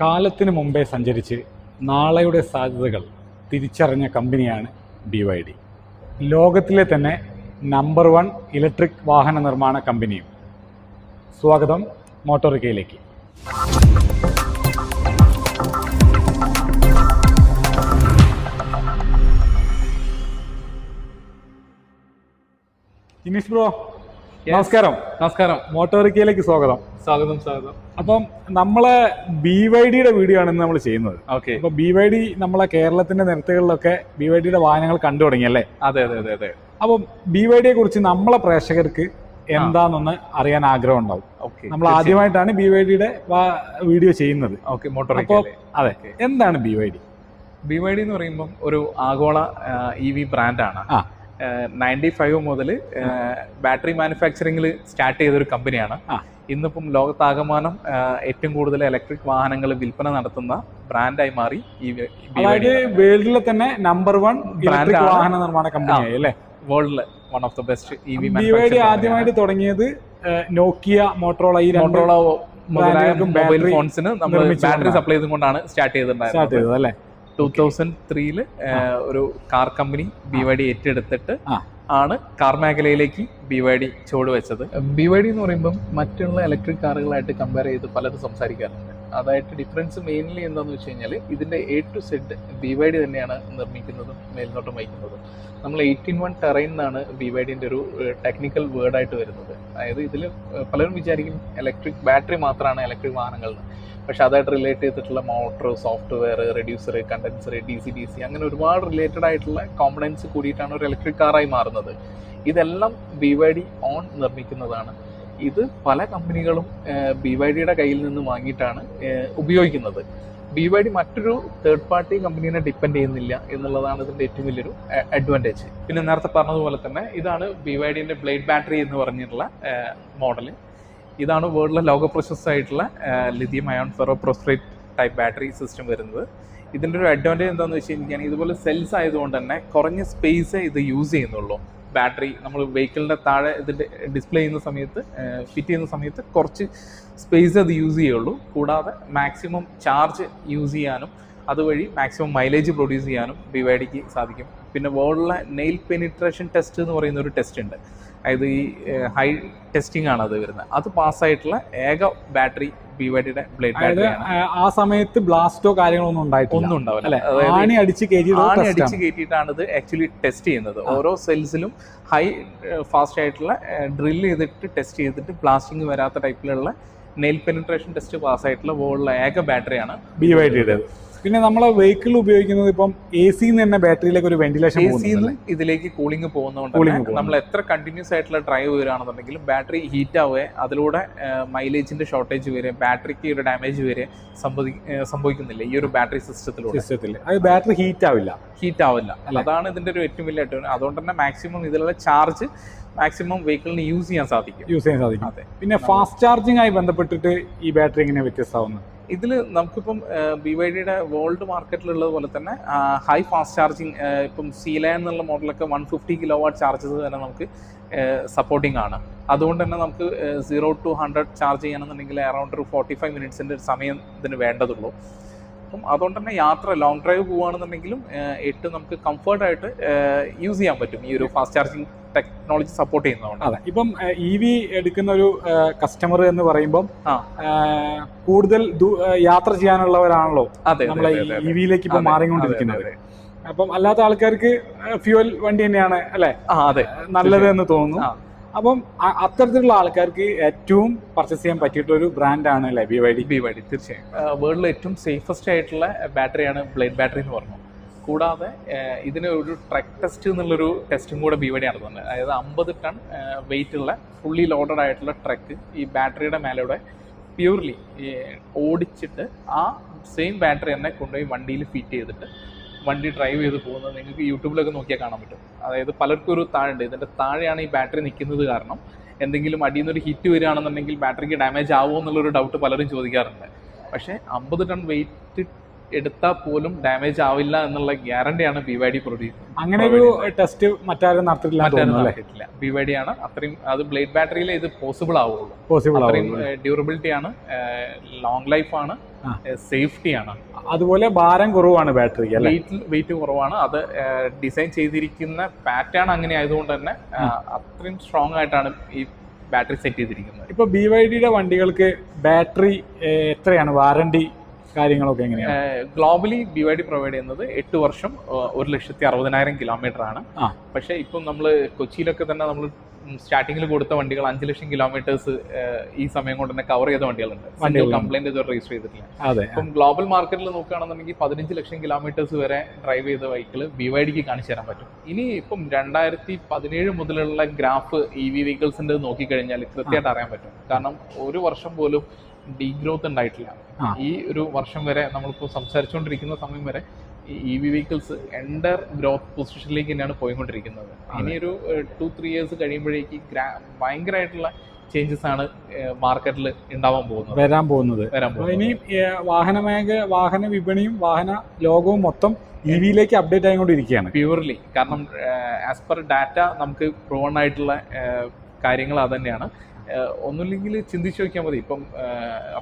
കാലത്തിന് മുമ്പേ സഞ്ചരിച്ച് നാളെയുടെ സാധ്യതകൾ തിരിച്ചറിഞ്ഞ കമ്പനിയാണ് ബി വൈ ഡി ലോകത്തിലെ തന്നെ നമ്പർ വൺ ഇലക്ട്രിക് വാഹന നിർമ്മാണ കമ്പനിയും. സ്വാഗതം മോട്ടോറിക്കയിലേക്ക് ഇനീഷ് ബ്രോ നമസ്കാരം നമസ്കാരം. മോട്ടോറിക്കയിലേക്ക് സ്വാഗതം. സ്വാഗതം സ്വാഗതം. അപ്പം നമ്മളെ ബി വൈ ഡിയുടെ വീഡിയോ ആണ് ഇന്ന് നമ്മൾ ചെയ്യുന്നത്. ഓക്കെ അപ്പൊ ബി വൈ ഡി നമ്മളെ കേരളത്തിന്റെ നിരത്തുകളിലൊക്കെ ബി വൈ ഡിയുടെ വാഹനങ്ങൾ കണ്ടു തുടങ്ങിയല്ലേ അതെ അതെ അതെ അതെ. അപ്പം ബി വൈ ഡിയെ കുറിച്ച് നമ്മളെ പ്രേക്ഷകർക്ക് എന്താണെന്നൊന്ന് അറിയാൻ ആഗ്രഹം ഉണ്ടാവും. ഓക്കെ നമ്മൾ ആദ്യമായിട്ടാണ് ബി വൈ ഡിയുടെ വീഡിയോ ചെയ്യുന്നത് ഓക്കെ മോട്ടോർ അതെ എന്താണ് B Y D B Y D എന്ന് പറയുമ്പോൾ ഒരു ആഗോള ഇ വി ബ്രാൻഡാണ് ആ. നയന്റി ഫൈവ് മുതൽ ബാറ്ററി മാനുഫാക്ചറിംഗിൽ സ്റ്റാർട്ട് ചെയ്തൊരു കമ്പനിയാണ്. ഇന്നിപ്പം ലോകത്താകമാനം ഏറ്റവും കൂടുതൽ ഇലക്ട്രിക് വാഹനങ്ങൾ വിൽപ്പന നടത്തുന്ന ബ്രാൻഡായി മാറി ഈ അതായത് വേൾഡിലെ തന്നെ നമ്പർ വൺ ഇലക്ട്രിക്. വാഹന നിർമ്മാണ കമ്പനിയായി അല്ലേ? വേൾഡിലെ one of the best E V ആദ്യമായിട്ട് തുടങ്ങിയത് നോക്കിയ മോട്ടോള ഈ മുതലായ മൊബൈൽ ഫോൺസിന് നമ്മൾ ബാറ്ററി സപ്ലൈ ചെയ്തുകൊണ്ടാണ് സ്റ്റാർട്ട് സ്റ്റാർട്ട് ചെയ്തിട്ടുണ്ടായിരുന്നത് അല്ലേ? ടൂ തൗസൻഡ് ത്രീയിൽ ഒരു car company B Y D ഏറ്റെടുത്തിട്ട് ആണ് കാർ മേഖലയിലേക്ക് ബി വൈ ഡി ചുവട് വെച്ചത്. ബി വൈ ഡി എന്ന് പറയുമ്പം മറ്റുള്ള ഇലക്ട്രിക് കാറുകളായിട്ട് കമ്പയർ ചെയ്ത് പലരും സംസാരിക്കാറുണ്ട്. അതായിട്ട് ഡിഫറൻസ് മെയിൻലി എന്താണെന്ന് വെച്ച് കഴിഞ്ഞാൽ ഇതിന്റെ A to Z B Y D തന്നെയാണ് നിർമ്മിക്കുന്നതും മേൽനോട്ടം വഹിക്കുന്നതും. നമ്മൾ എയ്റ്റീൻ വൺ ടെറൈൻ എന്നാണ് ബി വൈ ഡിന്റെ ഒരു ടെക്നിക്കൽ വേർഡായിട്ട് വരുന്നത്. അതായത് ഇതിൽ പലരും വിചാരിക്കും ഇലക്ട്രിക് ബാറ്ററി മാത്രമാണ് ഇലക്ട്രിക് വാഹനങ്ങൾ പക്ഷെ അതായിട്ട് റിലേറ്റ് ചെയ്തിട്ടുള്ള motor software reducer condenser D C D C അങ്ങനെ ഒരുപാട് റിലേറ്റഡ് ആയിട്ടുള്ള കോമ്പണൻസ് കൂടിയിട്ടാണ് ഒരു ഇലക്ട്രിക് കാറായി മാറുന്നത്. ഇതെല്ലാം ബി വൈ ഡി ഓൺ നിർമ്മിക്കുന്നതാണ്. ഇത് പല കമ്പനികളും ബി വൈ ഡിയുടെ കയ്യിൽ നിന്ന് വാങ്ങിയിട്ടാണ് ഉപയോഗിക്കുന്നത്. ബി വൈ ഡി മറ്റൊരു തേർഡ് പാർട്ടി കമ്പനീനെ ഡിപ്പെൻഡ് ചെയ്യുന്നില്ല എന്നുള്ളതാണ് ഇതിന്റെ ഏറ്റവും വലിയൊരു അഡ്വാന്റേജ് പിന്നെ നേരത്തെ പറഞ്ഞതുപോലെ തന്നെ ഇതാണ് ബി വൈ ഡിന്റെ ബ്ലേഡ് ബാറ്ററി എന്ന് പറഞ്ഞിട്ടുള്ള മോഡൽ ഇതാണ് വേൾഡിലെ ലോക പ്രശസ്ത ആയിട്ടുള്ള lithium ion ferro prostrate type battery system വരുന്നത്. ഇതിന്റെ ഒരു അഡ്വാന്റേജ് എന്താണെന്ന് വെച്ച് കഴിഞ്ഞാൽ ഇതുപോലെ സെൽസ് ആയതുകൊണ്ട് തന്നെ കുറഞ്ഞ സ്പേസ് ഇത് യൂസ് ചെയ്യുന്നുള്ളൂ. ബാറ്ററി നമ്മൾ വെഹിക്കിളിന്റെ താഴെ ഇതിന്റെ ഡിസ്പ്ലേ ചെയ്യുന്ന സമയത്ത് ഫിറ്റ് ചെയ്യുന്ന സമയത്ത് കുറച്ച് സ്പേസ് അത് യൂസ് ചെയ്യുള്ളൂ. കൂടാതെ മാക്സിമം ചാർജ് യൂസ് ചെയ്യാനും അതുവഴി മാക്സിമം മൈലേജ് പ്രൊഡ്യൂസ് ചെയ്യാനും ബി സാധിക്കും. പിന്നെ വേൾഡിലെ നെയിൽ പെനിട്രേഷൻ ടെസ്റ്റ് എന്ന് പറയുന്ന ഒരു ടെസ്റ്റ് ഉണ്ട്. അതായത് ഈ ഹൈ ടെസ്റ്റിംഗ് ആണ് അത് വരുന്നത്. അത് പാസ്സായിട്ടുള്ള ഏക ബാറ്ററി ബി വൈ ഡിയുടെ ബ്ലേഡ് ബാറ്ററിയാണ് ആ- സമയത്ത് ബ്ലാസ്റ്റോ കാര്യങ്ങളൊന്നും ഉണ്ടായിട്ടില്ല. ഒന്നും ഉണ്ടാവില്ല. ആണി അടിച്ച് ആണി അടിച്ച് കയറ്റിയിട്ടാണ് ഇത് ആക്ച്വലി ടെസ്റ്റ് ചെയ്യുന്നത്. ഓരോ സെൽസിലും ഹൈ ഫാസ്റ്റ് ആയിട്ടുള്ള ഡ്രിൽ ചെയ്തിട്ട് ടെസ്റ്റ് ചെയ്തിട്ട് ബ്ലാസ്റ്റിംഗ് വരാത്ത ടൈപ്പിലുള്ള നെയിൽ പെനിട്രേഷൻ ടെസ്റ്റ് പാസ്സായിട്ടുള്ള വേൾഡിലെ ഏക ബാറ്ററിയാണ് ബി വൈ ഡിയുടെ പിന്നെ നമ്മളെ വെഹിക്കിൾ ഉപയോഗിക്കുന്നത് ഇപ്പം എ സി തന്നെ ബാറ്ററിയിലേക്ക് ഒരു വെന്റിലേഷൻ ഇതിലേക്ക് കൂളിംഗ് പോകുന്നതുകൊണ്ട് നമ്മൾ എത്ര കണ്ടിന്യൂസ് ആയിട്ടുള്ള ഡ്രൈവ് വരികയാണെന്നുണ്ടെങ്കിലും ബാറ്ററി ഹീറ്റ് ആവുക അതിലൂടെ മൈലേജിന്റെ ഷോർട്ടേജ് വരെ ബാറ്ററിക്ക് ഒരു ഡാമേജ് വരെ സംഭവിക്കുന്നില്ല ഈ ഒരു ബാറ്ററി സിസ്റ്റത്തിലൂടെ സിസ്റ്റത്തിൽ അത് ബാറ്ററി ഹീറ്റ് ആവില്ല. ഹീറ്റ് ആവില്ല. അതാണ് ഇതിന്റെ ഒരു ഏറ്റവും വലിയ ഏറ്റവും അതുകൊണ്ട് തന്നെ മാക്സിമം ഇതിലുള്ള ചാർജ് മാക്സിമം വെഹിക്കിളിന് യൂസ് ചെയ്യാൻ സാധിക്കും. യൂസ് ചെയ്യാൻ സാധിക്കും. അതെ. പിന്നെ ഫാസ്റ്റ് ചാർജിംഗ് ആയി ബന്ധപ്പെട്ടിട്ട് ഈ ബാറ്ററി എങ്ങനെ വ്യത്യസ്തമാവുന്നത്? ഇതിൽ നമുക്കിപ്പം ബി വൈ ഡിയുടെ വേൾഡ് മാർക്കറ്റിലുള്ളത് പോലെ തന്നെ ഹൈ ഫാസ്റ്റ് ചാർജിങ് ഇപ്പം സീല എന്നുള്ള മോഡലൊക്കെ one fifty kilo watt charges തന്നെ നമുക്ക് സപ്പോർട്ടിംഗ് ആണ്. അതുകൊണ്ട് തന്നെ നമുക്ക് സീറോ ടു ഹൺഡ്രഡ് ചാർജ് ചെയ്യണമെന്നുണ്ടെങ്കിൽ അറൗണ്ട് ഒരു ഫോർട്ടി ഫൈവ് മിനിറ്റ്സിന്റെ സമയം ഇതിന് വേണ്ടതുള്ളൂ. അപ്പം അതുകൊണ്ട് തന്നെ യാത്ര ലോങ് ഡ്രൈവ് പോവുകയാണെന്നുണ്ടെങ്കിലും എട്ട് നമുക്ക് കംഫർട്ടായിട്ട് യൂസ് ചെയ്യാൻ പറ്റും ഈ ഒരു ഫാസ്റ്റ് ചാർജിങ് ടെക്നോളജി സപ്പോർട്ട് ചെയ്യുന്നതുകൊണ്ട്. അതെ. ഇപ്പം ഇ വി എടുക്കുന്ന ഒരു കസ്റ്റമർ എന്ന് പറയുമ്പം കൂടുതൽ യാത്ര ചെയ്യാനുള്ളവരാണല്ലോ അതെ നമ്മളെ ഇ വിയിലേക്ക് ഇപ്പൊ അതെ, മാറിക്കൊണ്ടിരിക്കുന്നത്. അപ്പം അല്ലാത്ത ആൾക്കാർക്ക് ഫ്യൂവൽ വണ്ടി തന്നെയാണ് അല്ലെ? അതെ. നല്ലത് എന്ന് തോന്നുന്നു. അപ്പം അത്തരത്തിലുള്ള ആൾക്കാർക്ക് ഏറ്റവും പർച്ചേസ് ചെയ്യാൻ പറ്റിയിട്ടുള്ള ഒരു ബ്രാൻഡാണ് അല്ലെ ബി വൈഡി ബി വൈഡി തീർച്ചയായും. വേൾഡിലെ ഏറ്റവും സേഫസ്റ്റ് ആയിട്ടുള്ള ബാറ്ററിയാണ് ബ്ലേഡ് ബാറ്ററി എന്ന് പറഞ്ഞു കൂടാതെ ഇതിന് ഒരു ട്രക്ക് ടെസ്റ്റ് എന്നുള്ളൊരു ടെസ്റ്റും കൂടെ ബി വൈഡി നടത്തുന്നുണ്ട് അതായത് അമ്പത് ടൺ വെയിറ്റ് ഉള്ള ഫുള്ളി ലോഡഡ് ആയിട്ടുള്ള ട്രക്ക് ഈ ബാറ്ററിയുടെ മേലൂടെ പ്യൂർലി ഓടിച്ചിട്ട് ആ സെയിം ബാറ്ററി തന്നെ കൊണ്ടുപോയി വണ്ടിയിൽ ഫിറ്റ് ചെയ്തിട്ട് വണ്ടി ഡ്രൈവ് ചെയ്ത് പോകുന്നത് നിങ്ങൾക്ക് യൂട്യൂബിലൊക്കെ നോക്കിയാൽ കാണാൻ പറ്റും. അതായത് പലർക്കും ഒരു താഴുണ്ട് ഇതിന്റെ താഴെയാണ് ഈ ബാറ്ററി നിൽക്കുന്നത് കാരണം എന്തെങ്കിലും അടിയിൽ നിന്ന് ഒരു ഹിറ്റ് വരികയാണെന്നുണ്ടെങ്കിൽ ബാറ്ററിക്ക് ഡാമേജ് ആവുമോ എന്നുള്ളൊരു ഡൗട്ട് പലരും ചോദിക്കാറുണ്ട്. പക്ഷേ അമ്പത് ടൺ വെയിറ്റ് എടുത്താൽ പോലും ഡാമേജ് ആവില്ല എന്നുള്ള ഗ്യാരണ്ടിയാണ് ബി വൈ ഡി പ്രൊഡ്യൂസ് അങ്ങനെ ഒരു ടെസ്റ്റ് മറ്റാരും അല്ലേ? നടത്തിയിട്ടില്ല. ബി വൈ ഡി ആണ്. അത്രയും അത് ബ്ലേഡ് ബാറ്ററിയിൽ ഇത് പോസിബിൾ ആവുള്ളൂ. പോസിബിൾ അത്രയും ഡ്യൂറബിലിറ്റി ആണ്. ലോങ് ലൈഫ് ആണ്. സേഫ്റ്റി ആണ്. അതുപോലെ ഭാരം കുറവാണ് ബാറ്ററി വെയിറ്റ് വെയിറ്റ് കുറവാണ്. അത് ഡിസൈൻ ചെയ്തിരിക്കുന്ന പാറ്റേൺ അങ്ങനെ ആയതുകൊണ്ട് തന്നെ അത്രയും സ്ട്രോങ് ആയിട്ടാണ് ഈ ബാറ്ററി സെറ്റ് ചെയ്തിരിക്കുന്നത്. ഇപ്പൊ ബി വൈ ഡിയുടെ വണ്ടികൾക്ക് ബാറ്ററി എത്രയാണ്? വാറണ്ടി കാര്യങ്ങളൊക്കെ എങ്ങനെയാണ്? Globally B Y D provide ചെയ്യുന്നത് എട്ട് വർഷം ഒരു ലക്ഷത്തി അറുപതിനായിരം കിലോമീറ്റർ ആണ് പക്ഷെ ഇപ്പം നമ്മൾ കൊച്ചിയിലൊക്കെ തന്നെ നമ്മൾ സ്റ്റാർട്ടിങ്ങിൽ കൊടുത്ത വണ്ടികൾ അഞ്ച് ലക്ഷം കിലോമീറ്റേഴ്സ് ഈ സമയം കൊണ്ട് തന്നെ കവർ ചെയ്ത വണ്ടികളുണ്ട്. വണ്ടികൾ. കംപ്ലൈന്റ് ഇതുവരെ രജിസ്റ്റർ ചെയ്തിട്ടില്ല. അതെ. അപ്പം ഗ്ലോബൽ മാർക്കറ്റിൽ നോക്കുകയാണെന്നുണ്ടെങ്കിൽ പതിനഞ്ച് ലക്ഷം കിലോമീറ്റേഴ്സ് വരെ ഡ്രൈവ് ചെയ്ത വെഹിക്കിൾ ബി വൈ ഡിക്ക് കാണിച്ചു തരാൻ പറ്റും. ഇനി ഇപ്പം രണ്ടായിരത്തി പതിനേഴ് മുതലുള്ള ഗ്രാഫ് ഇ വി വെഹിക്കിൾസിന്റെ നോക്കിക്കഴിഞ്ഞാൽ കൃത്യമായിട്ട് അറിയാൻ പറ്റും. കാരണം ഒരു വർഷം പോലും ഡീഗ്രോത്ത് ഉണ്ടായിട്ടില്ല. ഈ ഒരു വർഷം വരെ നമ്മളിപ്പോൾ സംസാരിച്ചുകൊണ്ടിരിക്കുന്ന സമയം വരെ ഈ ഇ വി വെഹിക്കിൾസ് എൻഡർ ഗ്രോത്ത് പൊസിഷനിലേക്ക് തന്നെയാണ് പോയിക്കൊണ്ടിരിക്കുന്നത്. ഇനി ഒരു ടു ത്രീ ഇയേഴ്സ് കഴിയുമ്പോഴേക്ക് ഭയങ്കരമായിട്ടുള്ള ചേഞ്ചസ് ആണ് മാർക്കറ്റിൽ ഉണ്ടാവാൻ പോകുന്നത്. വരാൻ പോകുന്നത്. വരാൻ അപ്പൊ പോകുന്നത്. ഇനി വാഹന മേഖല വാഹന വിപണിയും വാഹന ലോകവും മൊത്തം ഇവിയിലേക്ക് വിയിലേക്ക് അപ്ഡേറ്റ് ആയിക്കൊണ്ടിരിക്കുകയാണ്. പ്യൂർലി കാരണം ആസ് പെർ ഡാറ്റ നമുക്ക് പ്രൂവൺ ആയിട്ടുള്ള കാര്യങ്ങൾ അത് തന്നെയാണ്. ഒന്നുമില്ലെങ്കിൽ ചിന്തിച്ചു നോക്കിയാൽ മതി. ഇപ്പം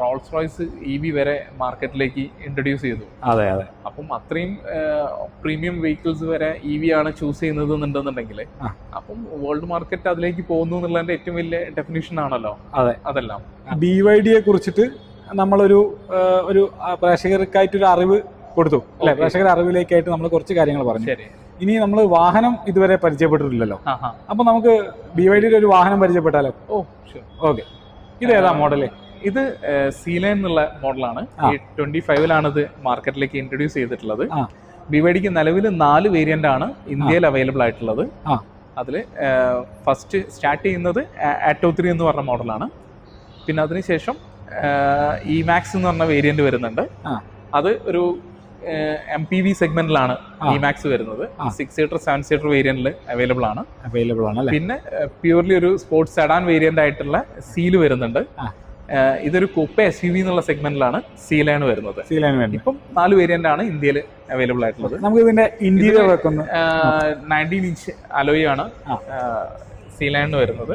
റോൾസ് റോയ്സ് ഇ വി വരെ മാർക്കറ്റിലേക്ക് ഇൻട്രൊഡ്യൂസ് ചെയ്തു. അതെ അതെ. അപ്പം അത്രയും പ്രീമിയം വെഹിക്കിൾസ് വരെ ഇ വി ആണ് ചൂസ് ചെയ്യുന്നത് എന്നുണ്ടെന്നുണ്ടെങ്കിൽ. അപ്പം വേൾഡ് മാർക്കറ്റ് അതിലേക്ക് പോകുന്നു എന്നുള്ളതിന്റെ ഏറ്റവും വലിയ ഡെഫിനേഷൻ ആണല്ലോ. അതെ. അതെല്ലാം. ബി വൈ ഡിയെ കുറിച്ചിട്ട് നമ്മളൊരു ഒരു പ്രേക്ഷകർക്കായിട്ടൊരു അറിവ് കൊടുത്തു. അല്ലെ? പ്രേക്ഷകരുടെ അറിവിലേക്കായിട്ട് നമ്മൾ കുറച്ച് കാര്യങ്ങൾ പറഞ്ഞു. ഇനി നമ്മൾ വാഹനം ഇതുവരെ പരിചയപ്പെട്ടിട്ടില്ലല്ലോ. അപ്പൊ നമുക്ക് ബി വൈ ഡിയുടെ ഒരു വാഹനം പരിചയപ്പെട്ടാലോ? Oh okay. ഇത് ഏതാ മോഡൽ? ഇത് സീല എന്നുള്ള മോഡലാണ്. ട്വന്റി ഫൈവിലാണ് ഇത് മാർക്കറ്റിലേക്ക് ഇൻട്രൊഡ്യൂസ് ചെയ്തിട്ടുള്ളത്. ബി വൈ ഡിക്ക് നിലവിൽ നാല് വേരിയന്റ് ആണ് ഇന്ത്യയിൽ അവൈലബിൾ ആയിട്ടുള്ളത്. അതിൽ അതിൽ ഫസ്റ്റ് സ്റ്റാർട്ട് ചെയ്യുന്നത് ആറ്റോ ത്രീ എന്ന് പറഞ്ഞ മോഡലാണ്. പിന്നെ അതിനുശേഷം ഇ മാക്സ് എന്ന് പറഞ്ഞ വേരിയന്റ് വരുന്നുണ്ട്. അത് ഒരു എം പി വി സെഗ്മെന്റിലാണ് ഡിമാക്സ് മാക്സ് വരുന്നത്. Six seater seven seater വേരിയന്റിൽ available ആണ്. അവൈലബിൾ ആണ് പിന്നെ പ്യൂർലി ഒരു സ്പോർട്സ് സെഡാൻ വേരിയന്റ് ആയിട്ടുള്ള സീൽ വരുന്നുണ്ട്. ഇതൊരു കുപ്പ എസ് യു വി എന്നുള്ള സെഗ്മെന്റിലാണ് സീലാണ് വരുന്നത്. സീലാൻ വേണ്ടി ഇപ്പം നാല് വേരിയന്റ് ആണ് ഇന്ത്യയിൽ അവൈലബിൾ ആയിട്ടുള്ളത്. നമുക്ക് ഇതിന്റെ ഇന്റീരിയർ നയന്റീൻ ഇഞ്ച് അലോയാണ് സീലാണ്. വരുന്നത്.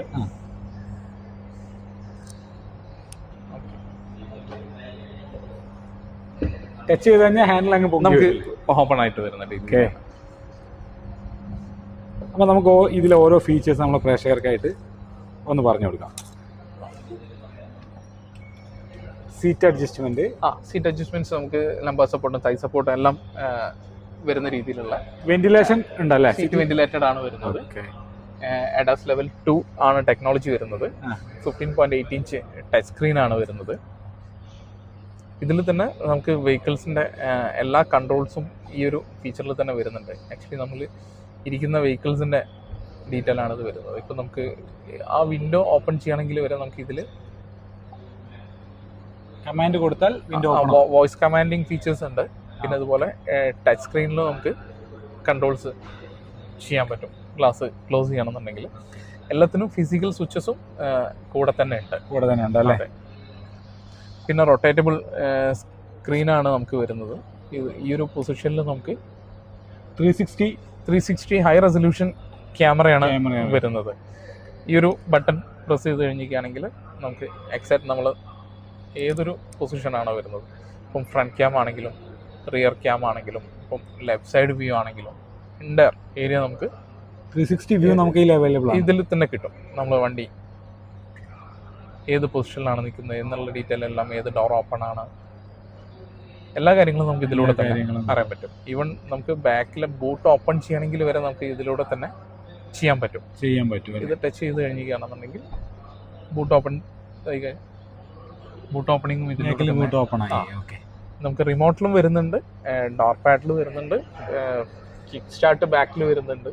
ടച്ച് ചെയ്ത് കഴിഞ്ഞാൽ ഹാൻഡിൽ അങ്ങ് പോകും നമുക്ക് ഓപ്പൺ ആയിട്ട് വരുന്നുണ്ട് ഇതിൽ. അപ്പോൾ അപ്പൊ നമുക്ക് ഇതിലെ ഓരോ ഫീച്ചേഴ്സ് നമ്മൾ പ്രേക്ഷകർക്കായിട്ട് ഒന്ന് പറഞ്ഞു കൊടുക്കാം. സീറ്റ് അഡ്ജസ്റ്റ്മെന്റ് ആ സീറ്റ് അഡ്ജസ്റ്റ്മെന്റ്സ് നമുക്ക് ലംബ സപ്പോർട്ടും തൈ സപ്പോർട്ടും എല്ലാം വരുന്ന രീതിയിലുള്ള വെന്റിലേഷൻ ഉണ്ടല്ലേ സീറ്റ് വെന്റിലേറ്റഡ് ആണ് വരുന്നത്. എഡാസ് ലെവൽ ടു ആണ് ടെക്നോളജി വരുന്നത്. Fifteen point eight inch touch screen ആണ് വരുന്നത്. ഇതിൽ തന്നെ നമുക്ക് വെഹിക്കിൾസിന്റെ എല്ലാ കൺട്രോൾസും ഈ ഒരു ഫീച്ചറിൽ തന്നെ വരുന്നുണ്ട്. ആക്ച്വലി നമ്മൾ ഇരിക്കുന്ന വെഹിക്കിൾസിന്റെ ഡീറ്റെയിൽ ആണ് ഇത് വരുന്നത്. ഇപ്പം നമുക്ക് ആ വിൻഡോ ഓപ്പൺ ചെയ്യണമെങ്കിൽ വരെ നമുക്ക് ഇതിൽ കമാൻഡ് കൊടുത്താൽ വിൻഡോ വോയിസ് കമാൻഡിങ് ഫീച്ചേഴ്സ് ഉണ്ട്. പിന്നെ അതുപോലെ ടച്ച് സ്ക്രീനിൽ നമുക്ക് കൺട്രോൾസ് ചെയ്യാൻ പറ്റും. ഗ്ലാസ് ക്ലോസ് ചെയ്യണമെന്നുണ്ടെങ്കിൽ. എല്ലാത്തിനും ഫിസിക്കൽ സ്വിച്ചസും കൂടെ തന്നെ ഉണ്ട്. കൂടെ തന്നെ ഉണ്ട് അല്ലേ. പിന്നെ റൊട്ടേറ്റബിൾ സ്ക്രീനാണ് നമുക്ക് വരുന്നത്. ഇത് ഈ ഒരു പൊസിഷനിൽ നമുക്ക് three sixty three sixty high resolution ക്യാമറയാണ് വരുന്നത്. ഈ ഒരു ബട്ടൺ പ്രസ് ചെയ്ത് കഴിഞ്ഞിരിക്കുകയാണെങ്കിൽ നമുക്ക് എക്സാക്ട് നമ്മൾ ഏതൊരു പൊസിഷനാണോ വരുന്നത്. ഇപ്പം ഫ്രണ്ട് ക്യാം ആണെങ്കിലും റിയർ ക്യാം ആണെങ്കിലും ഇപ്പം ലെഫ്റ്റ് സൈഡ് വ്യൂ ആണെങ്കിലും എന്റെ ഏരിയ നമുക്ക് ത്രീ സിക്സ്റ്റി വ്യൂ നമുക്ക് ഇതിൽ അവൈലബിൾ ആണ് ഇതിൽ തന്നെ കിട്ടും. നമ്മൾ വണ്ടി ഏത് പൊസിഷനിലാണ് നിൽക്കുന്നത് എന്നുള്ള ഡീറ്റെയിൽ എല്ലാം ഏത് ഡോർ ഓപ്പൺ ആണ്. എല്ലാ കാര്യങ്ങളും നമുക്ക് ഇതിലൂടെ തന്നെ അറിയാൻ പറ്റും. ഈവൻ നമുക്ക് ബാക്കിലെ ബൂട്ട് ഓപ്പൺ ചെയ്യണമെങ്കിൽ വരെ നമുക്ക് ഇതിലൂടെ തന്നെ ചെയ്യാൻ പറ്റും. ചെയ്യാൻ പറ്റും ഇത് ടച്ച് ചെയ്ത് കഴിഞ്ഞിരിക്കുകയാണെന്നുണ്ടെങ്കിൽ ബൂട്ട് ഓപ്പൺ ബൂട്ട് ഓപ്പണിംഗും ഇതിലൂടെ ബൂട്ട് ഓപ്പൺ ആയി. ആ. ഓക്കെ നമുക്ക് റിമോട്ടിലും വരുന്നുണ്ട് ഡോർ പാഡിൽ വരുന്നുണ്ട് കിക്ക് സ്റ്റാർട്ട് ബാക്കിൽ വരുന്നുണ്ട്.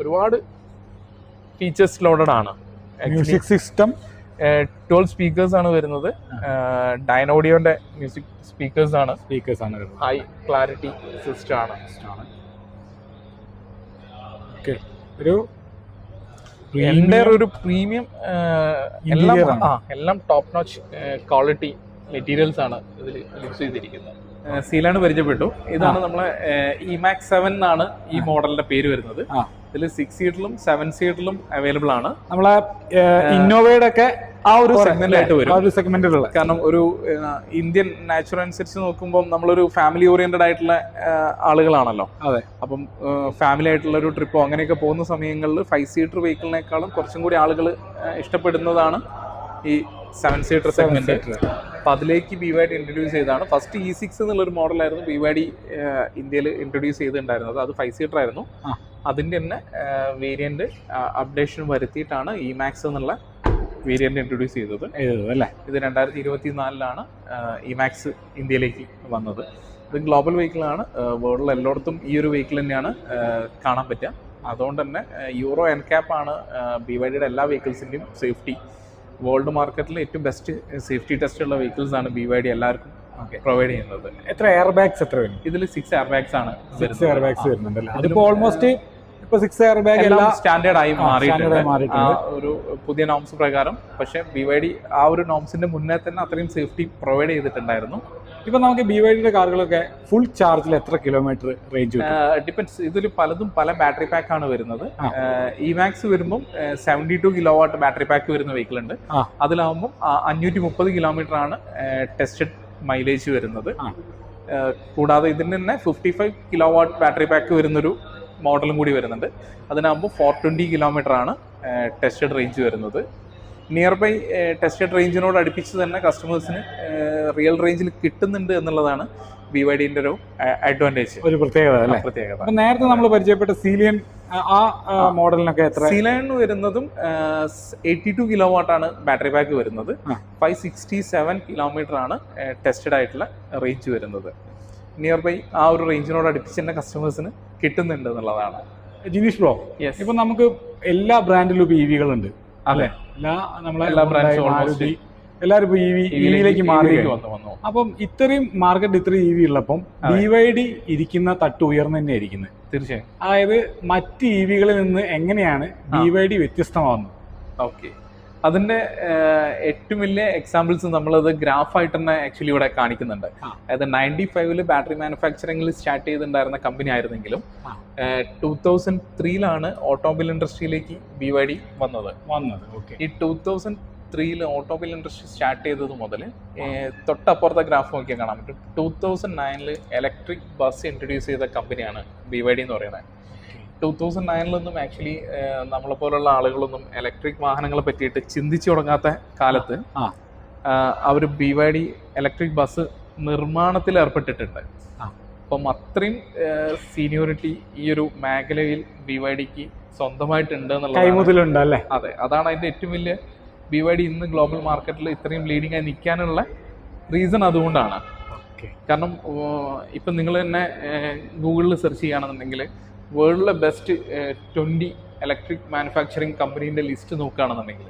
ഒരുപാട് ഫീച്ചേഴ്സ് ലോഡഡ് ആണ്. മ്യൂസിക് സിസ്റ്റം ട്വൽവ് സ്പീക്കേഴ്സ് ആണ് വരുന്നത്. ഡൈനോഡിയോന്റെ മ്യൂസിക് സ്പീക്കേഴ്സ് ആണ്. സ്പീക്കേഴ്സ് ആണ് ഹൈ ക്ലാരിറ്റി സിസ്റ്റം ആണ്. ഓക്കെ ഒരു എന്റെ ഒരു പ്രീമിയം എല്ലാം ആ എല്ലാം ടോപ്പ് നോച്ച് ക്വാളിറ്റി മെറ്റീരിയൽസ് ആണ് ഇതിൽ യൂസ് ചെയ്തിരിക്കുന്നത്. സീലാണ് പരിചയപ്പെട്ടു. ഇതാണ് നമ്മളെ ഇമാക്സ് സെവൻ എന്നാണ് ഈ മോഡലിന്റെ പേര് വരുന്നത്. ഇതിൽ സിക്സ് സീറ്ററിലും സെവൻ സീറ്ററിലും അവൈലബിൾ ആണ്. നമ്മളെ ഇന്നോവയുടെ ഒക്കെ ആ ഒരു ആയിട്ട് വരും. ആ ഒരു സെഗ്മെന്റിലുള്ള കാരണം ഒരു ഇന്ത്യൻ നാച്ചുറൽ അനുസരിച്ച് നോക്കുമ്പോൾ നമ്മളൊരു ഫാമിലി ഓറിയന്റഡ് ആയിട്ടുള്ള ആളുകളാണല്ലോ. അതെ. അപ്പം ഫാമിലി ആയിട്ടുള്ള ഒരു ട്രിപ്പോ അങ്ങനെയൊക്കെ പോകുന്ന സമയങ്ങളിൽ ഫൈവ് സീറ്റർ വെഹിക്കിളിനേക്കാളും കുറച്ചും കൂടി ആളുകൾ ഇഷ്ടപ്പെടുന്നതാണ് ഈ സെവൻ സീറ്റർ സെഗ്മെന്റ് അപ്പൊ അതിലേക്ക് ബി വൈ ഡി ഇൻട്രൊഡ്യൂസ് ചെയ്തതാണ്. ഫസ്റ്റ് ഇ സിക്സ് എന്നുള്ളൊരു മോഡലായിരുന്നു ബി വൈ ഡി ഇന്ത്യയിൽ ഇൻട്രൊഡ്യൂസ് ചെയ്തിട്ടുണ്ടായിരുന്നത്. അത് ഫൈവ് സീറ്റർ ആയിരുന്നു. അതിന്റെ തന്നെ വേരിയന്റ് അപ്ഡേഷൻ വരുത്തിയിട്ടാണ് ഇ മാക്സ് എന്നുള്ള വേരിയന്റ് ഇൻട്രൊഡ്യൂസ് ചെയ്തത്. അല്ലേ? ഇത് രണ്ടായിരത്തി ഇരുപത്തി നാലിലാണ് ഇ മാക്സ് ഇന്ത്യയിലേക്ക് വന്നത്. ഇത് ഗ്ലോബൽ വെഹിക്കിളാണ് വേൾഡിൽ എല്ലായിടത്തും ഈ ഒരു വെഹിക്കിൾ തന്നെയാണ് കാണാൻ പറ്റുക. അതുകൊണ്ട് തന്നെ യൂറോ എൻക്യാപ്പ് ആണ് ബി വൈ ഡിയുടെ എല്ലാ വെഹിക്കിൾസിന്റെയും സേഫ്റ്റി വേൾഡ് മാർക്കറ്റിൽ ഏറ്റവും ബെസ്റ്റ് സേഫ്റ്റി ടെസ്റ്റ് ഉള്ള വെഹിക്കിൾസ് ആണ് ബി വൈ ഡി എല്ലാവർക്കും പ്രൊവൈഡ് ചെയ്യുന്നത്. എത്ര എയർ ബാഗ്സ് എത്ര വരും? ഇതിൽ സിക്സ് എയർ ബാഗ്സ് ആണ് സിക്സ് എയർ ബാഗ്സ് വരുന്നുണ്ട് അതിപ്പോ ഓൾമോസ്റ്റ് ഇപ്പൊ സിക്സ് എയർ ബാഗ് എല്ലാം സ്റ്റാൻഡേർഡ് ആയി മാറിയിട്ടുണ്ട്. ഒരു പുതിയ നോംസ് പ്രകാരം. പക്ഷേ ബി വൈ ഡി ആ ഒരു നോംസിന്റെ മുന്നേ തന്നെ അത്രയും സേഫ്റ്റി പ്രൊവൈഡ് ചെയ്തിട്ടുണ്ടായിരുന്നു. ഇപ്പൊ നമുക്ക് ബി വൈ ഡിയുടെ കാറുകളൊക്കെ ഫുൾ ചാർജിൽ എത്ര കിലോമീറ്റർ റേഞ്ച് ഡിപെൻഡ്സ് ഇതിൽ പലതും പല ബാറ്ററി പാക്ക് ആണ് വരുന്നത്. ഇ മാക്സ് വരുമ്പോൾ seventy two kilo watt battery pack വരുന്ന വെഹിക്കിൾ ഉണ്ട്. അതിലാവുമ്പോൾ അതിലാവുമ്പം അഞ്ഞൂറ്റി മുപ്പത് കിലോമീറ്റർ ആണ് ടെസ്റ്റഡ് മൈലേജ് വരുന്നത്. കൂടാതെ ഇതിന് തന്നെ fifty five kilo watt battery pack വരുന്നൊരു മോഡലും കൂടി വരുന്നുണ്ട്. അതിനാകുമ്പോൾ ഫോർ ട്വന്റി കിലോമീറ്റർ ആണ് ടെസ്റ്റഡ് റേഞ്ച് വരുന്നത്. നിയർ ബൈ ടെസ്റ്റഡ് റേഞ്ചിനോട് അടുപ്പിച്ച് തന്നെ കസ്റ്റമേഴ്സിന് റിയൽ റേഞ്ചിൽ കിട്ടുന്നുണ്ട് എന്നുള്ളതാണ് ബി വൈ ഡിന്റെ ഒരു അഡ്വാന്റേജ് ഒരു പ്രത്യേകത അല്ലേ? പ്രത്യേകത. നേരത്തെ നമ്മൾ പരിചയപ്പെട്ട സീലിയൻ ആ മോഡലിനൊക്കെ എത്ര? സീലിയൻ വരുന്നതും എയ്റ്റി ടു കിലോ വാട്ടാണ് ബാറ്ററി പാക്ക് വരുന്നത്. ഫൈവ് സിക്സ്റ്റി സെവൻ കിലോമീറ്റർ ആണ് ടെസ്റ്റഡ് ആയിട്ടുള്ള റേഞ്ച് വരുന്നത്. നിയർ ബൈ ആ ഒരു റേഞ്ചിനോട് അടുപ്പിച്ച് തന്നെ കസ്റ്റമേഴ്സിന് കിട്ടുന്നുണ്ട് എന്നുള്ളതാണ്. ജിനീഷ് ബ്രോ ഇപ്പൊ നമുക്ക് എല്ലാ ബ്രാൻഡിലും ഇപ്പൊ ഇ വികളുണ്ട് അതെ എല്ലാ നമ്മളെ എല്ലാ Hyundai, brands almost മാരുതി എല്ലാവരും ഇപ്പൊ ഇ വി ഇവിയിലേക്ക് മാറി EV വന്നു വന്നു അപ്പം ഇത്രയും മാർക്കറ്റ് ഇത്രയും ഇ വി ഉള്ളപ്പം അതെ. വൈ ഡി ഇരിക്കുന്ന തട്ട് ഉയർന്നു തന്നെ ഇരിക്കുന്നത് തീർച്ചയായും. അതായത് മറ്റ് ഇ വികളിൽ നിന്ന് എങ്ങനെയാണ് ഡിവൈഡി വ്യത്യസ്തമാവുന്നത്? ഓക്കെ. അതിന്റെ ഏറ്റവും വലിയ എക്സാമ്പിൾസ് നമ്മളത് ഗ്രാഫായിട്ട് തന്നെ ആക്ച്വലി ഇവിടെ കാണിക്കുന്നുണ്ട്. അതായത് നയന്റി ഫൈവിൽ ബാറ്ററി മാനുഫാക്ചറിംഗിൽ സ്റ്റാർട്ട് ചെയ്തിട്ടുണ്ടായിരുന്ന കമ്പനി ആയിരുന്നെങ്കിലും. ടൂ തൗസൻഡ് ത്രീയിലാണ് ഓട്ടോമൊബൈൽ ഇൻഡസ്ട്രിയിലേക്ക് ബി വൈ ഡി വന്നത്. വന്നത് ഓക്കെ ഈ ടൂ തൗസൻഡ് ത്രീയിൽ ഓട്ടോമൊബൈൽ ഇൻഡസ്ട്രി സ്റ്റാർട്ട് ചെയ്തത് മുതൽ തൊട്ടപ്പുറത്തെ ഗ്രാഫ് നോക്കിയാൽ കാണാൻ പറ്റും. ടൂ തൗസൻഡ് നയനിൽ ഇലക്ട്രിക് ബസ് ഇൻട്രൊഡ്യൂസ് ചെയ്ത കമ്പനിയാണ് ബി വൈ ഡി എന്ന് പറയുന്നത്. ടൂ തൗസൻഡ് നയനിലൊന്നും ആക്ച്വലി നമ്മളെ പോലുള്ള ആളുകളൊന്നും ഇലക്ട്രിക് വാഹനങ്ങളെ പറ്റിയിട്ട് ചിന്തിച്ചു തുടങ്ങാത്ത കാലത്ത്. അവർ B Y D electric bus നിർമ്മാണത്തിൽ ഏർപ്പെട്ടിട്ടുണ്ട്. അപ്പം അത്രയും സീനിയോറിറ്റി ഈ ഒരു മേഖലയിൽ ബി വൈ ഡിക്ക് സ്വന്തമായിട്ടുണ്ട് എന്നുള്ളത് അല്ലേ? അതെ അതാണ് അതിന്റെ ഏറ്റവും വലിയ ബി വൈ ഡി ഇന്ന് ഗ്ലോബൽ മാർക്കറ്റിൽ ഇത്രയും ലീഡിംഗ് ആയി നിൽക്കാനുള്ള റീസൺ അതുകൊണ്ടാണ്. കാരണം ഇപ്പം നിങ്ങൾ തന്നെ ഗൂഗിളിൽ സെർച്ച് ചെയ്യുകയാണെന്നുണ്ടെങ്കിൽ വേൾഡിലെ ബെസ്റ്റ് ട്വന്റി ഇലക്ട്രിക് മാനുഫാക്ചറിങ് കമ്പനീന്റെ ലിസ്റ്റ് നോക്കുകയാണെന്നുണ്ടെങ്കിൽ.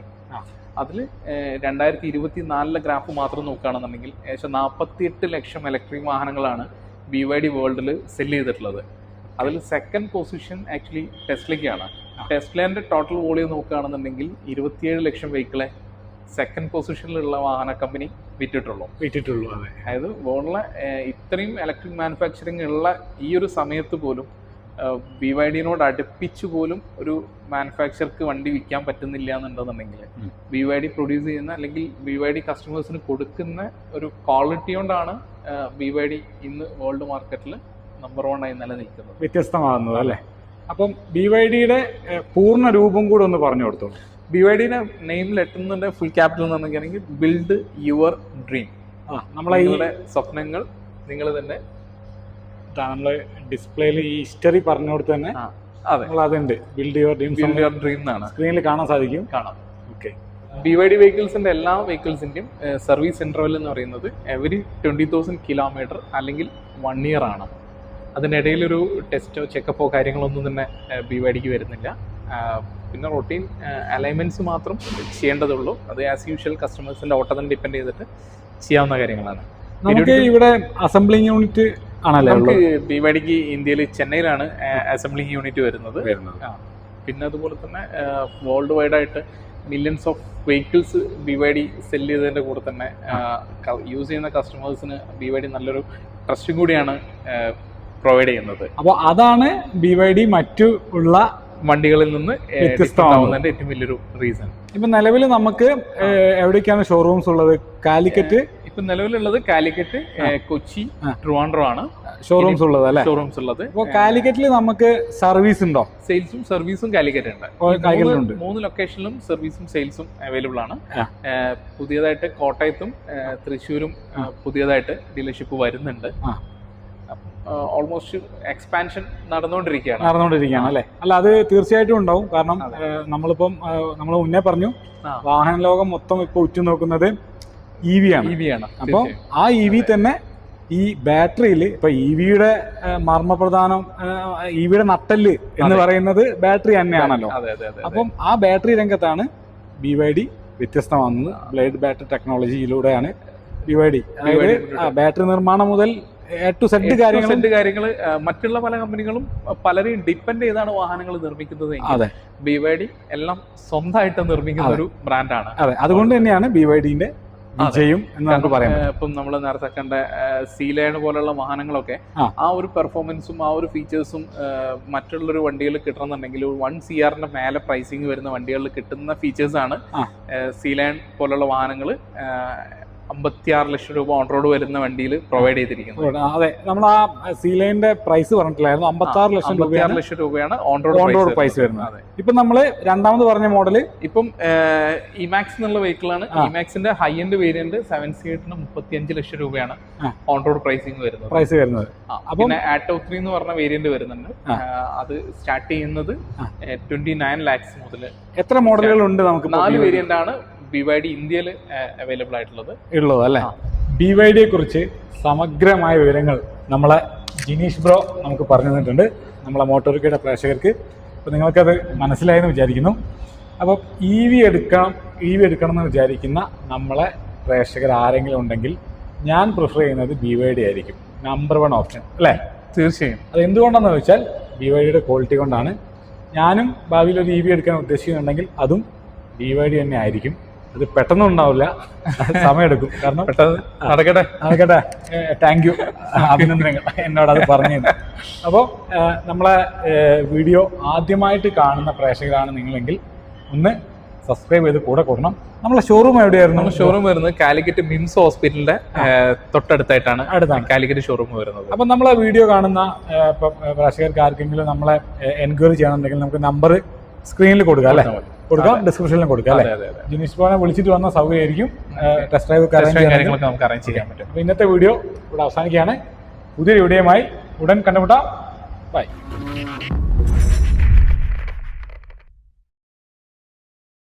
അതിൽ രണ്ടായിരത്തി ഇരുപത്തി നാലിലെ ഗ്രാഫ് മാത്രം നോക്കുകയാണെന്നുണ്ടെങ്കിൽ ഏകദേശം നാൽപ്പത്തിയെട്ട് ലക്ഷം ഇലക്ട്രിക് വാഹനങ്ങളാണ് ബി വൈ ഡി വേൾഡിൽ സെൽ ചെയ്തിട്ടുള്ളത്. അതിൽ സെക്കൻഡ് പൊസിഷൻ ആക്ച്വലി ടെസ്ലയ്ക്കാണ്. ടെസ്ലേന്റെ ടോട്ടൽ വോളിയം നോക്കുകയാണെന്നുണ്ടെങ്കിൽ ഇരുപത്തിയേഴ് ലക്ഷം വെഹിക്കിളെ സെക്കൻഡ് പൊസിഷനിലുള്ള വാഹന കമ്പനി വിറ്റിട്ടുള്ളൂ. വിറ്റിട്ടുള്ളൂ അതായത് വേൾഡിലെ ഇത്രയും ഇലക്ട്രിക് മാനുഫാക്ചറിങ് ഉള്ള ഈ ഒരു സമയത്ത് പോലും ബി വൈ ഡിനോട് അടുപ്പിച്ച് പോലും ഒരു മാനുഫാക്ചർക്ക് വണ്ടി വിൽക്കാൻ പറ്റുന്നില്ല എന്നുണ്ടെന്നുണ്ടെങ്കിൽ. ബി വൈ ഡി പ്രൊഡ്യൂസ് ചെയ്യുന്ന അല്ലെങ്കിൽ ബി വൈ ഡി കസ്റ്റമേഴ്സിന് കൊടുക്കുന്ന ഒരു ക്വാളിറ്റി കൊണ്ടാണ് ബി വൈ ഡി ഇന്ന് വേൾഡ് മാർക്കറ്റിൽ നമ്പർ വൺ ആയി നിലനിൽക്കുന്നത്. വ്യത്യസ്തമാകുന്നത് അല്ലേ? അപ്പം ബി വൈ ഡിയുടെ പൂർണ രൂപം കൂടെ ഒന്ന് പറഞ്ഞു കൊടുത്തോളൂ ബി വൈ ഡിയുടെ നെയിമിൽ എത്തുന്നുണ്ട് ഫുൾ ക്യാപിറ്റൽ എന്നുണ്ടെങ്കിൽ ബിൽഡ് യുവർ ഡ്രീം ആ നമ്മളെ സ്വപ്നങ്ങൾ നിങ്ങൾ തന്നെ നമ്മൾ ഡിസ്പ്ലേയിൽ ഈ ഹിസ്റ്ററി പറഞ്ഞു കൊടുത്ത് തന്നെ അതെ. നമ്മൾ അതുണ്ട്. Build your dream build your dream എന്നാണ്. സ്ക്രീനിൽ കാണാൻ സാധിക്കും. കാണാം. ഓക്കെ ബി വൈ ഡി വെഹിക്കിൾസിന്റെ എല്ലാ വെഹിക്കിൾസിന്റെയും സർവീസ് ഇന്റർവെൽ എന്ന് പറയുന്നത് എവറി ട്വന്റി തൗസൻഡ് കിലോമീറ്റർ അല്ലെങ്കിൽ വൺ ഇയർ ആണ്. അതിനിടയിൽ ഒരു ടെസ്റ്റോ ചെക്കപ്പോ കാര്യങ്ങളൊന്നും തന്നെ ബി വൈ ഡിക്ക് വരുന്നില്ല. പിന്നെ റൊട്ടീൻ അലൈൻമെന്റ്സ് മാത്രം ചെയ്യേണ്ടതുള്ളൂ. അത് ആസ് യൂഷ്വൽ കസ്റ്റമേഴ്സിന്റെ ഓട്ടത്തിന് ഡിപ്പെൻഡ് ചെയ്തിട്ട് ചെയ്യാവുന്ന കാര്യങ്ങളാണ്. നമുക്ക് ഇവിടെ അസംബ്ലിംഗ് യൂണിറ്റ് ആണല്ലേ ഡിക്ക് ഇന്ത്യയിൽ ചെന്നൈയിലാണ് അസംബ്ലി യൂണിറ്റ് വരുന്നത്. വരുന്നത്. പിന്നെ അതുപോലെ തന്നെ വേൾഡ് വൈഡ് ആയിട്ട് millions of vehicles B Y D sell ചെയ്തതിന്റെ കൂടെ തന്നെ യൂസ് ചെയ്യുന്ന കസ്റ്റമേഴ്സിന് ബി വൈ ഡി നല്ലൊരു ട്രസ്റ്റും കൂടിയാണ് പ്രൊവൈഡ് ചെയ്യുന്നത്. അപ്പോൾ അതാണ് ബി വൈ ഡി മറ്റു ഉള്ള വണ്ടികളിൽ നിന്ന് വ്യത്യസ്തമാവുന്നതിന്റെ ഏറ്റവും വലിയൊരു റീസൺ ഇപ്പൊ നിലവിൽ നമുക്ക് എവിടേക്കാണ് ഷോറൂംസ് ഉള്ളത്? കാലിക്കറ്റ് ഇപ്പൊ നിലവിലുള്ളത് കാലിക്കറ്റ് കൊച്ചി ട്രിവാൻഡ്രോ ആണ്. ഷോറൂംസ് ഉള്ളത് അല്ലേ? ഷോറൂംസ് ഉള്ളത്. അപ്പോൾ കാലിക്കറ്റിൽ നമുക്ക് സർവീസ് ഉണ്ടോ? സെയിൽസും സർവീസും കാലിക്കറ്റ് ഉണ്ട്. മൂന്ന് ലൊക്കേഷനിലും സർവീസും സെയിൽസും അവൈലബിൾ ആണ്. പുതിയതായിട്ട് കോട്ടയത്തും തൃശ്ശൂരും പുതിയതായിട്ട് ഡീലർഷിപ്പ് വരുന്നുണ്ട്. ഓൾമോസ്റ്റ് എക്സ്പാൻഷൻ നടന്നുകൊണ്ടിരിക്കുകയാണ്. നടന്നുകൊണ്ടിരിക്കുകയാണ് അല്ലേ? അല്ല അത് തീർച്ചയായിട്ടും ഉണ്ടാവും. കാരണം നമ്മളിപ്പം നമ്മൾ മുന്നേ പറഞ്ഞു വാഹന ലോകം മൊത്തം ഇപ്പോൾ ഉറ്റുനോക്കുന്നത് ഇ വി ആണ്. ഇ വി ആണ്. അപ്പോൾ ആ ഇ വി തന്നെ ഈ ബാറ്ററിയിൽ ഇപ്പൊ ഇ വിയുടെ മർമ്മപ്രധാനം ഇ വിയുടെ നട്ടൽ എന്ന് പറയുന്നത് ബാറ്ററി തന്നെയാണല്ലോ. അതെ അതെ അതെ അപ്പം ആ ബാറ്ററി രംഗത്താണ് ബി വൈ ഡി വ്യത്യസ്തമാകുന്നത്. ബ്ലേഡ് ബാറ്ററി ടെക്നോളജിയിലൂടെയാണ് ബി വൈ ഡി അതായത് ബാറ്ററി നിർമ്മാണം മുതൽ കാര്യങ്ങൾ മറ്റുള്ള പല കമ്പനികളും പലരെയും ഡിപ്പെൻഡ് ചെയ്താണ് വാഹനങ്ങൾ നിർമ്മിക്കുന്നത് അതെ. ബി വൈ ഡി എല്ലാം സ്വന്തമായിട്ട് നിർമ്മിക്കുന്ന. ഒരു ബ്രാൻഡാണ് അതെ. അതുകൊണ്ട് തന്നെയാണ് ബി വൈ ഡിന്റെ വിജയം എന്ന് നമുക്ക് പറയാം ഇപ്പം നമ്മൾ നേരത്തെ കണ്ട സീലേൺ പോലുള്ള വാഹനങ്ങളൊക്കെ ആ. ഒരു പെർഫോമൻസും ആ ഒരു ഫീച്ചേഴ്സും മറ്റുള്ളൊരു വണ്ടികൾ കിട്ടണമെന്നുണ്ടെങ്കിൽ വൺ സി ആറിന്റെ മേലെ പ്രൈസിങ് വരുന്ന വണ്ടികളിൽ കിട്ടുന്ന ഫീച്ചേഴ്സ് ആണ് ആ. സീലയൺ പോലുള്ള വാഹനങ്ങൾ അമ്പത്തിയാറ് ലക്ഷം രൂപ ഓൺ റോഡ് വരുന്ന വണ്ടിയിൽ പ്രൊവൈഡ് ചെയ്തിരിക്കുന്നത്. അതെ. നമ്മൾ ആ സീലൈന്റെ പ്രൈസ് പറഞ്ഞിട്ടില്ലായിരുന്നു. അമ്പത്തി ലക്ഷം അമ്പത്തിയാറ് രൂപയാണ് ലക്ഷം രൂപയാണ് on road on road price വരുന്നത്. ഇപ്പൊ നമ്മൾ രണ്ടാമത് പറഞ്ഞ മോഡൽ ഇപ്പം ഇമാക്സ് എന്നുള്ള വെഹിക്കിളാണ്. ഇമാക്സിന്റെ ഹൈ എൻഡ് വേരിയന്റ് സെവൻ സീറ്റിന് മുപ്പത്തിയഞ്ച് ലക്ഷം രൂപയാണ്. ഓൺ റോഡ് പ്രൈസിങ് വരുന്നത്. പ്രൈസ് വരുന്നത്. പിന്നെ ആറ്റോ ത്രീ എന്ന് പറഞ്ഞ വേരിയന്റ് വരുന്നുണ്ട്. അത് സ്റ്റാർട്ട് ചെയ്യുന്നത്. ട്വന്റി നയൻ ലാക്സ് മുതൽ എത്ര മോഡലുകൾ ഉണ്ട് നമുക്ക് നാല് വേരിയന്റ് ആണ്. ബി വൈ ഡി ഇന്ത്യയിൽ അവൈലബിൾ ആയിട്ടുള്ളത്. ഉള്ളത് അല്ലേ. ബി വൈ ഡിയെ കുറിച്ച് സമഗ്രമായ വിവരങ്ങൾ നമ്മളെ ജിനീഷ് ബ്രോ നമുക്ക് പറഞ്ഞു തന്നിട്ടുണ്ട്. നമ്മളെ മോട്ടോറിക്കയുടെ പ്രേക്ഷകർക്ക്. അപ്പോൾ നിങ്ങൾക്കത് മനസ്സിലായെന്ന് വിചാരിക്കുന്നു. അപ്പോൾ ഇ വി എടുക്കണം ഇ വി എടുക്കണം എന്ന് വിചാരിക്കുന്ന നമ്മളെ പ്രേക്ഷകർ ആരെങ്കിലും ഉണ്ടെങ്കിൽ ഞാൻ പ്രിഫർ ചെയ്യുന്നത് ബി വൈ ഡി ആയിരിക്കും. നമ്പർ വൺ ഓപ്ഷൻ അല്ലേ? തീർച്ചയായും. അത് എന്തുകൊണ്ടാണെന്ന് വെച്ചാൽ ബി വൈ ഡിയുടെ ക്വാളിറ്റി കൊണ്ടാണ്. ഞാനും ഭാവിയിൽ ഒരു ഇ വി എടുക്കാൻ ഉദ്ദേശിക്കുന്നുണ്ടെങ്കിൽ അതും ബി വൈ ഡി തന്നെ ആയിരിക്കും. അത് പെട്ടെന്ന് ഉണ്ടാവില്ല സമയമെടുക്കും. കാരണം പെട്ടെന്ന് നടക്കട്ടെ. നടക്കട്ടെ. താങ്ക് യു അഭിനന്ദനങ്ങൾ. എന്നോട് അത് പറഞ്ഞു അപ്പോൾ നമ്മളെ വീഡിയോ ആദ്യമായിട്ട് കാണുന്ന പ്രേക്ഷകരാണ് നിങ്ങളെങ്കിൽ ഒന്ന് സബ്സ്ക്രൈബ് ചെയ്ത് കൂടെ കൂടണം. നമ്മളെ ഷോറൂം എവിടെയായിരുന്നു? ഷോറൂം വരുന്നത് കാലിക്കറ്റ് മിംസ് ഹോസ്പിറ്റലിന്റെ തൊട്ടടുത്തായിട്ടാണ് അടുത്താണ്. കാലിക്കറ്റ് ഷോറൂം വരുന്നത്. അപ്പം നമ്മളെ വീഡിയോ കാണുന്ന പ്രേക്ഷകർക്ക് ആർക്കെങ്കിലും നമ്മളെ എൻക്വയറി ചെയ്യണമെന്നുണ്ടെങ്കിൽ നമുക്ക് നമ്പർ സ്ക്രീനിൽ കൊടുക്കാം അല്ലേ? കൊടുക്കാം ഡിസ്ക്രിപ്ഷനിലും കൊടുക്കാം അല്ലേ? ജിനീഷ് പോലെ വിളിച്ചിട്ട് വന്ന സൗകര്യമായിരിക്കും. ടെസ്റ്റ് ഡ്രൈവ് കാര്യങ്ങളൊക്കെ നമുക്ക് അറേഞ്ച് ചെയ്യാൻ പറ്റും. അപ്പോൾ ഇന്നത്തെ വീഡിയോ ഇവിടെ അവസാനിക്കുകയാണ്. പുതിയൊരു വീഡിയോയുമായി ഉടൻ കണ്ടുമുട്ടാം. ബൈ